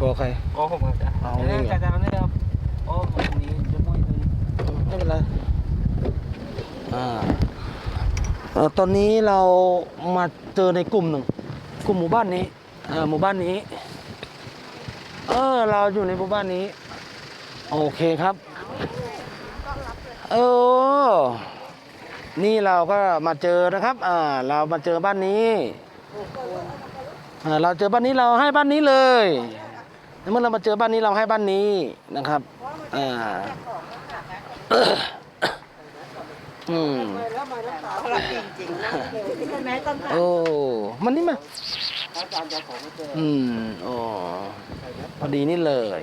กอใครก็ผมอาจจะเอาเอานี่เนี่ยไงกระดานนี่ครับโอ้วันนี้จะไม่ตัวนี้ไม่เป็นไรอ่าเอ่อตอนนี้เรามาเจอในกลุ่มหนึ่ง กลุ่มหมู่บ้านนี้เออหมู่บ้านนี้ เออ เราอยู่ในหมู่บ้านนี้ โอเคครับ เออ นี่เราก็มาเจอนะครับ อ่า เรามาเจอบ้านนี้อ่าเราเจอบ้านนี้เราให้บ้านนี้เลย เมื่อเรามาเจอบ้านนี้เราให้บ้านนี้นะครับอ่าอืมใช่ไหมต้นโอ้มันนี่มาอืมโอ้พอดีนี่เลย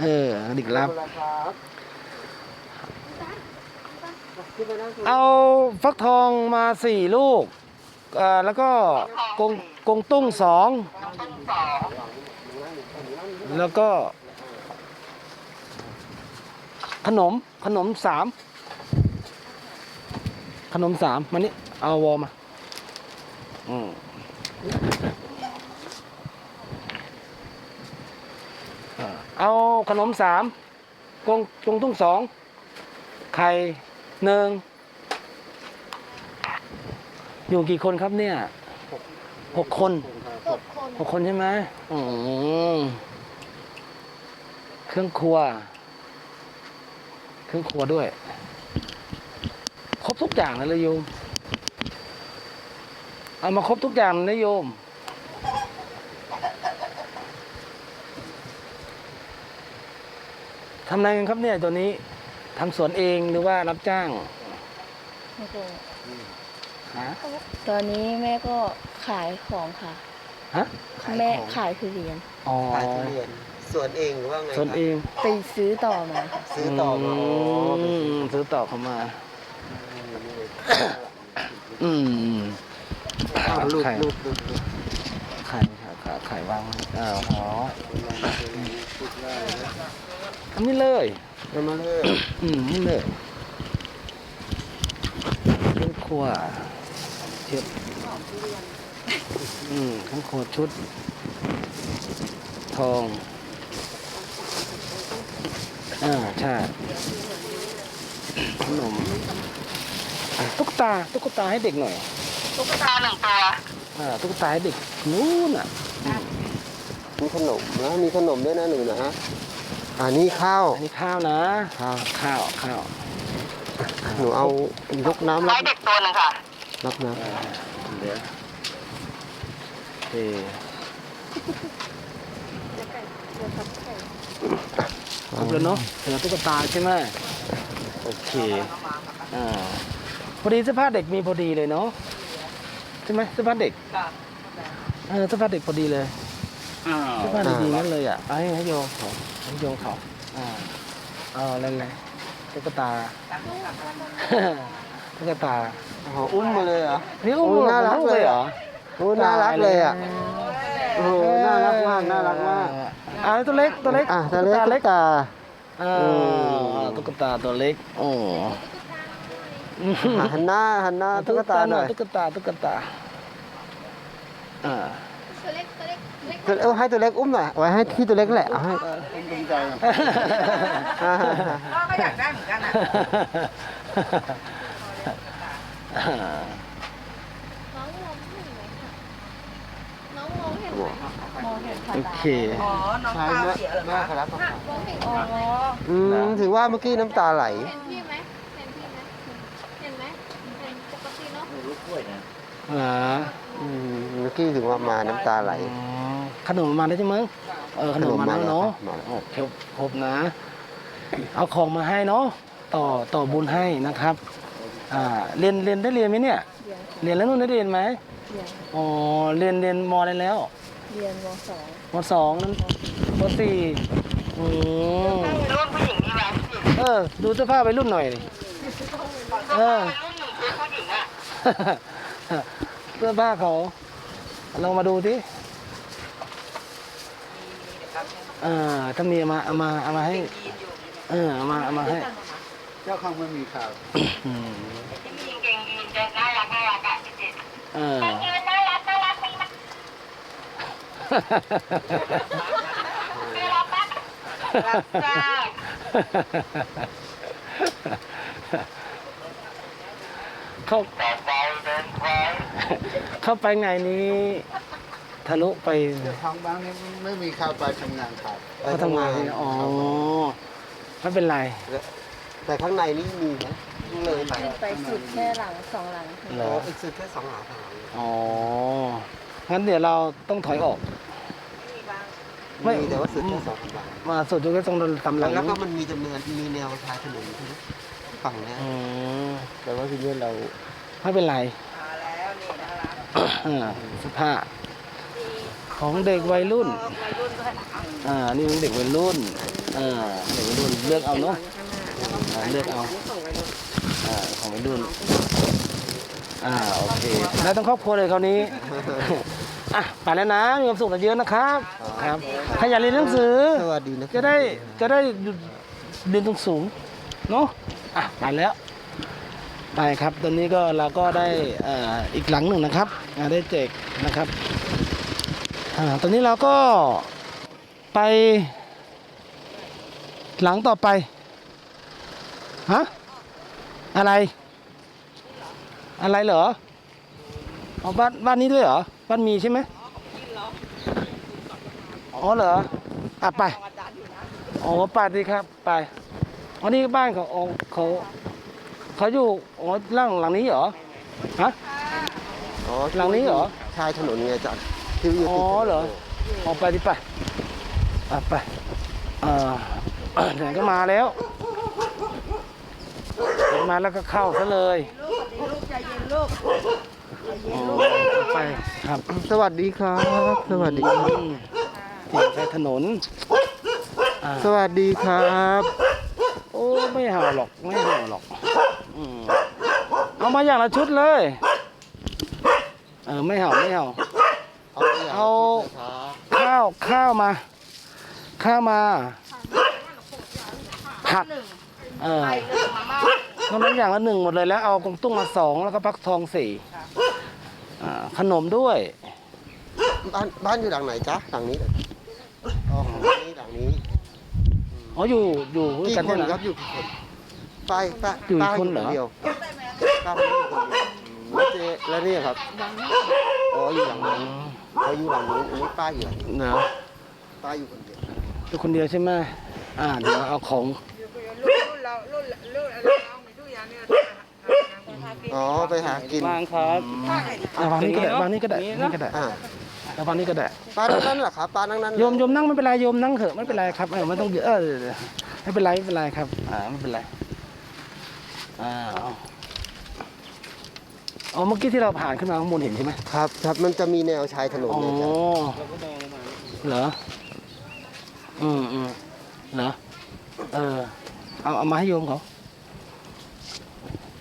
เออดิกรับเอาฟักทองมาสี่ลูกอ่าแล้วก็กงกงตุ้งสอง แล้วก็ ขนมขนมสามขนมสามมานี่เอาวอมาอืมอ่าเอาขนมสามกงกงตุ้งสอง ไข่หนึ่ง อยู่กี่คนครับเนี่ยหกคนหกคนใช่ไหมอืม เครื่องครัว เครื่องครัวด้วย ครบทุกอย่างเลยเลยโยม เอามาครบทุกอย่างเลยนะโยม ทำอะไรกันครับเนี่ยตัวนี้ทำสวนเองหรือว่ารับจ้างฮะตอนนี้แม่ก็ขายของค่ะ ฮะแม่ขายทุเรียน อ๋อ ขายทุเรียน สวนเองหรือว่าไงสวนเองไปซื้อต่อมาค่ะซื้อต่อมามซื้อต่อเข้ามา อืมอ้าวลูกไข่ลูกลูกลูกไข่ครับไข่ไข่วางไว้อ้าวอ๋อทำนี่เลย เอามาเลยอืมนี่เลยเครื่องครัวเทียบอืมเครื่องครัวชุด ทอง อ่าใช่ขนมอะตุ๊กตาตุ๊กตาให้เด็กหน่อยตุ๊กตาหนึ่งตัวอ่าตุ๊กตาให้เด็กนู้นอะมีขนมนะมีขนมด้วยนะหนูนะฮะอันนี้ข้าวอันนี้ข้าวนะ ข้าวข้าวข้าวหนูเอายกน้ำรับไม้เด็กตัวหนึ่งค่ะ รับน้อ่าเดี๋ยวโอเคำ ครบแล้วเนาะเหลือตุ๊กตาใช่ไหมโอเคอ่าพอดีเสื้อผ้าเด็กมีพอดีเลยเนาะใช่ไหมเสื้อผ้าเด็กเออเสื้อผ้าเด็กพอดีเลยเสื้อผ้าดีๆนั่นเลยอะเอาให้ให้โยมเขาให้โยมเขาอ่าเอาอะไรเลยตุ๊กตาตุ๊กตาอ๋ออุ้มมาเลยเหรอนี่อุ้มโอ้น่ารักลูเลยเหรอโอ้น่ารักเลยอะตาย โอ้โหน่ารักมากน่ารักมากอ่าตัวเล็กตัวเล็กอะตาเล็กตุ๊เล็กตาอ่าอืมตุ๊กตาตัวเล็กโอ้อะหันหน้าหันหน้าตุ๊กตาหน่อยตุ๊กตาตุ๊กตาอ่าตัวเออให้ตัวเล็กอุ้มหน่อยไว้ให้ที่ตัวเล็กแหละเอาให้อ่าพ่อก็อยากได้เหมือนกันอะ น้อง มองเห็นไหมมองเห็นค่ะโอเคอ๋อน้องใช่ตาแม่เสียเหรอแม่คะเขารับมามองเห็นอ๋ออืมถือว่าเมื่อกี้น้ำตาไหลเห็นพี่ไหมเห็นพี่ไหมเห็นไหมเห็นปกติเนาะอ่าอืมเมื่อกี้ถึงว่ามาน้ำตาไหลอ๋อขนมมาแล้วใช่ไหมงเออขนมมาแล้วเนาะขนมมาแล้วครับโอเคครบนะ เอาของมาให้เนาะต่อต่อบุญให้นะครับอ่าเรียนเรียนได้เรียนไหมเนี่ย เรียนเรียนแล้วนู่นได้เรียนไหมเรียนอ๋อเรียนเรียนมอะไรแล้ว เรียนมสองมสองนั้นมสี่อืมรุ่นผู้หญิงนี่ไหมเออ ดูเสื้อผ้าไปรุ่นหน่อยดิเออรุ่นหญิงคือผู้หญิงอะเสื้อผ้าเขาลองมาดูสิอ่าถ้ามีเอามาเอามาเอามาให้ เออเอามาเอามาให้ เจ้าของไม่มีข่าวอืมผู้หญิงเก่งยืนจะน่ารักน่ารักอะจริงเออ ๆยืนน่ารักน่ารักรับทราบเข้าต่อไปเดินไปเข้าไปไงนี้ทะลุไปทางบ้านนี้ไม่มีข้าวไปทำงานครับเขาทำงานที่นี่อ๋อ ไม่เป็นไร แต่ข้างในนี่มีนะเลยไปไปสุดแค่หลังสองหลัง เหรอ๋อออีกสุดแค่สองหลังเท่านั้นอ๋อ งั้นเดี๋ยวเราต้องถอยออก ไม่ มีแต่ว่าสุดแค่สองหลังมาสุดยกตรงตำหลังแล้วก็มันมีจำนวนมีแนวชายถนนใช่ไหมฝั่งเนี้ยอืมแต่ว่าทีนี้เราไม่เป็นไรอ่าเสภาพของเด็กวัยรุ่นอ่านี่ของเด็กวัยรุ่นอ่าเด็กวัยรุ่นเลือกเอาเนาะ อ่าเลือกเอา อ่าของวัยรุ่นอ่าโอเค แล้วต้องครอบครัวเลยคราวนี้ อะไปแล้วนะมีความสุขกันเยอะนะครับครับถ้าอยากเรียนหนังสือสวัสดีนะจะได้จะได้เรียนตรงสูงๆเนาะอะไปแล้วไปครับตอนนี้ก็เราก็ได้เอ่ออีกหลังหนึ่งนะครับอ่าได้แจกนะครับอ่าตอนนี้เราก็ไปหลังต่อไปฮะอะไร อะไรเหรอเอาบ้านบ้านนี้ด้วยเหรอ บ้านมีใช่ไหมอ๋อเหรออะไปอ๋อไปดีครับ ไปอ๋อนี่บ้านเขาอ๋อเขาเขาอยู่อ๋อหลังหลังนี้เหรอฮะอ๋อหลังนี้เหรอชายถนนไงจ๊ะที่อยู่อ๋อติดถนนเหรอออกไปดิไปอะไปเอ่อไหนก็มาแล้วมาแล้วก็เข้าซะเลยอ๋อ ไปครับ สวัสดีครับ สวัสดีอืมนี่ใช้ถนนอ่าสวัสดีครับ โอ้ไม่เห่าหรอกไม่เห่าหรอกอืมเอามาอย่างละชุดเลย เออไม่เห่าไม่เห่า เอาไปย่งเอาครับข้าวข้าวมา ข้าวมา ผักเออน้ำมันอย่างละหนึ่งหมดเลยแล้วเอากงตุ้งมาสองแล้วก็ฟักทองสี่อ่า ขนมด้วย บ้านบ้านอยู่หลังไหนจ๊ะหลังนี้เหรออ๋อหลังนี้หลังนี้อ๋ออยู่อยู่ด้วยกี่กันคเนี่ยนนะ ครับอยู่กี่คนป้าป้าอยู่อีกป้าคนเหรอเดียวป้าอยู่คนเดียวอืมแล้วเจ๊แล้วนี่ครับอ๋ออยู่หลังอืนี้มเขาอยู่หลังนู้นอันนี้ป้าอยู่หลังนี้เนอะป้าอยู่คนเดียว อยู่คนเดียวใช่ไหมอ่าเดี๋ยวเอาของ อ๋อไปหากิน วางครับ อ่าวางนี่ก็ได้วางนี่ก็ได้นี่ก็ได้อ่าเอาวางนี่ก็ได้ป้านั่งนั่นเหรอครับป้านั่งนั่นเหรอโยมโยมนั่งไม่เป็นไรโยมนั่งเถอะไม่เป็นไรครับเออไม่ต้องเยอะเออไม่เป็นไรไม่เป็นไรครับอ่าไม่เป็นไรอ่าเอาอ๋อเมื่อกี้ที่เราผ่านขึ้นมาข้างบนเห็นใช่ไหมครับครับมันจะมีแนวชายถนนอ๋อเนี่ยจ้ะเหรออืมอืมเหรอเออเอาเอามาให้โยมเขา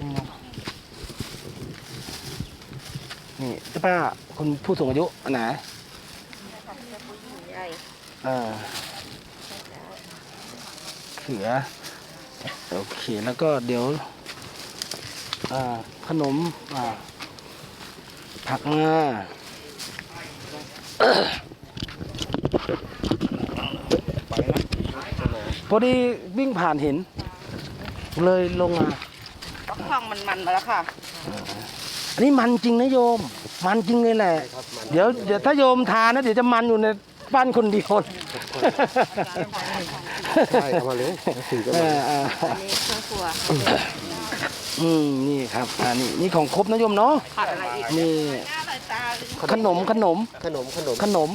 นี่นะ นี่เจ้าป้าคนผู้สูงอายุอันไหนเออเสือโอเคแล้วก็เดี๋ยวอ่าขนมอ่าผักงาพอดีวิ่งผ่านเห็น เลยลงมาทองมันมันมาแล้วค่ะ อันนี้มันจริงนะโยม มันจริงเลยแหละครับมันเดี๋ยวเดี๋ยวถ้าโยมทานนะเดี๋ยวจะมันอยู่ในบ้านคนเดียวใช่เอามาเลยถือกันเอมาอเอออันนี้เครื่องครัวอืมนี่ครับอ่านี่นี่ของครบนะโยมเนาะผัดอะไรอีกนี่ตาขนมขนมขนมขนมขนม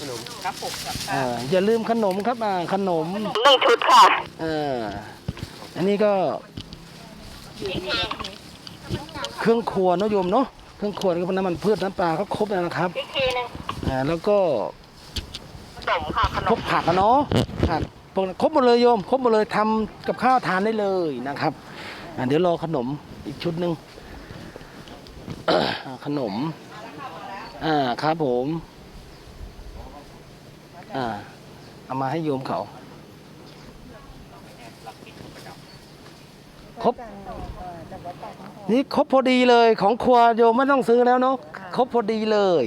ขนมกระปุกกับเอ่าอย่าลืมขนมครับอ่าขนมหนึ่งชุดค่ะเอออันนี้ก็ เครื่องครัวเนอะโยมเนาะเครื่องครัวนี่ก็เป็นน้ำมันพืชน้ำปลาก็ครบแล้วนะครับอีกทีหนึงอ่าแล้วก็ขนมค่ะขนครมบผักอะเนาะผักพวกนั้นครบหมดเลยโยม ครบหมดเลยทำกับข้าวทานได้เลยนะครับอ่าเดี๋ยวรอขนมอีกชุดหนึ่งอ่าขนม อ่าครับผม อ่าเอามาให้โยมเขา ครบ นี่ครบพอดีเลยของครัวโยมไม่ต้องซื้อแล้วเนาะครบพอดีเลย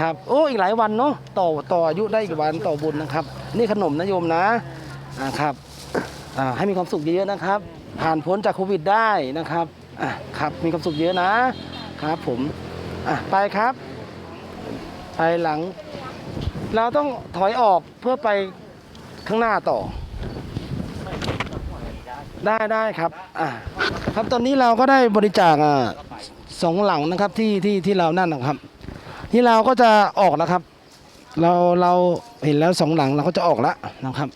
ครับโอ้อีกหลายวันเนาะต่อต่ออายุได้อีกวันต่อบุญนะครับ นี่ขนมนะโยมนะอ่าครับอ่าให้มีความสุขเยอะๆนะครับ ผ่านพ้นจากโควิดได้นะครับอะครับมีความสุขเยอะนะครับ ผมอะไปครับ ไปหลัง เราต้องถอยออกเพื่อไปข้างหน้าต่อ ได้ได้ครับอะครับตอนนี้เราก็ได้บริจาคอะสองหลังนะครับที่ที่ที่เรานั่นนะครับ ที่เราก็จะออกแล้วครับ เราเราเห็นแล้วสองหลังเราก็จะออกแล้วนะครับ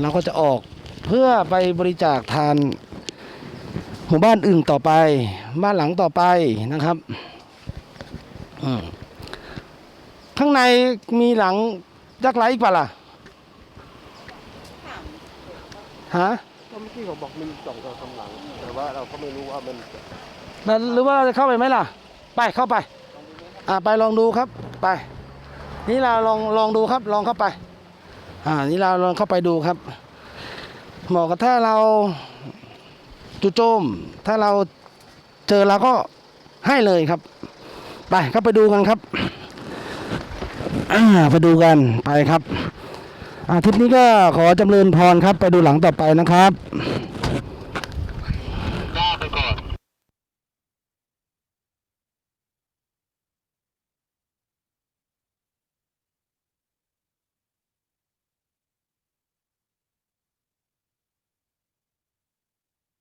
เราก็จะออกเพื่อไปบริจาคทานหมู่บ้านอื่นต่อไป บ้านหลังต่อไปนะครับข้างในมีหลังยักษ์ไรอีกเปล่าล่ะฮะ ก็เมื่อกี้เขาบอกมีสองตัวสามหลัง แต่ว่าเราก็ไม่รู้ว่ามันแล้วหรือว่าเราจะเข้าไปไหมล่ะ ไปเข้าไป อ่าไปลองดูครับไป นี่เราลองลองดูครับ ลองเข้าไป อ่า นี่เราลองเข้าไปดูครับหมาะกับถ้าเราจู่โจม ถ้าเราเจอเราก็ให้เลยครับ ไปเข้าไปดูกันครับ อ่าไปดูกันไปครับ อาทิตย์นี้ก็ขอจำเริญพรครับ ไปดูหลังต่อไปนะครับ